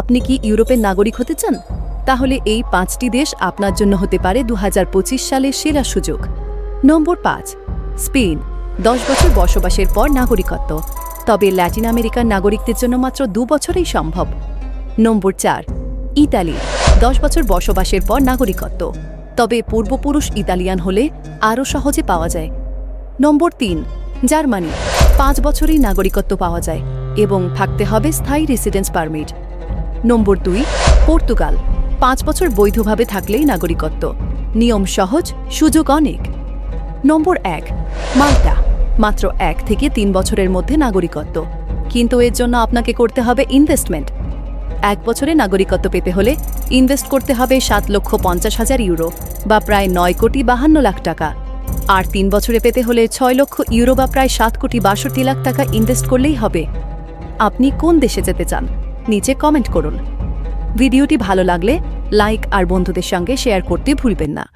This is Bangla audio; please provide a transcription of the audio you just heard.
আপনি কি ইউরোপের নাগরিক হতে চান? তাহলে এই পাঁচটি দেশ আপনার জন্য হতে পারে দু সালের সেরা সুযোগ। নম্বর পাঁচ, স্পেন। দশ বছর বসবাসের পর নাগরিকত্ব। তবে ল্যাটিন আমেরিকার নাগরিকদের জন্য মাত্র দু বছরেই সম্ভব। নম্বর চার, ইতালি। দশ বছর বসবাসের পর নাগরিকত্ব। তবে পূর্বপুরুষ ইতালিয়ান হলে আরও সহজে পাওয়া যায়। নম্বর তিন, জার্মানি। পাঁচ বছরেই নাগরিকত্ব পাওয়া যায় এবং থাকতে হবে স্থায়ী রেসিডেন্স পারমিট। নম্বর দুই, পর্তুগাল। পাঁচ বছর বৈধভাবে থাকলেই নাগরিকত্ব। নিয়ম সহজ, সুযোগ অনেক। নম্বর এক, মাল্টা। মাত্র এক থেকে তিন বছরের মধ্যে নাগরিকত্ব। কিন্তু এর জন্য আপনাকে করতে হবে ইনভেস্টমেন্ট এক বছরে নাগরিকত্ব পেতে হলে ইনভেস্ট করতে হবে সাত লক্ষ পঞ্চাশ হাজার ইউরো বা প্রায় নয় কোটি বাহান্ন লাখ টাকা। আর তিন বছরে পেতে হলে ছয় লক্ষ ইউরো বা প্রায় সাত কোটি বাষট্টি লাখ টাকা ইনভেস্ট করলেই হবে। আপনি কোন দেশে যেতে চান? নিচে কমেন্ট করুন। ভিডিওটি ভালো লাগলে লাইক আর বন্ধুদের সঙ্গে শেয়ার করতে ভুলবেন না।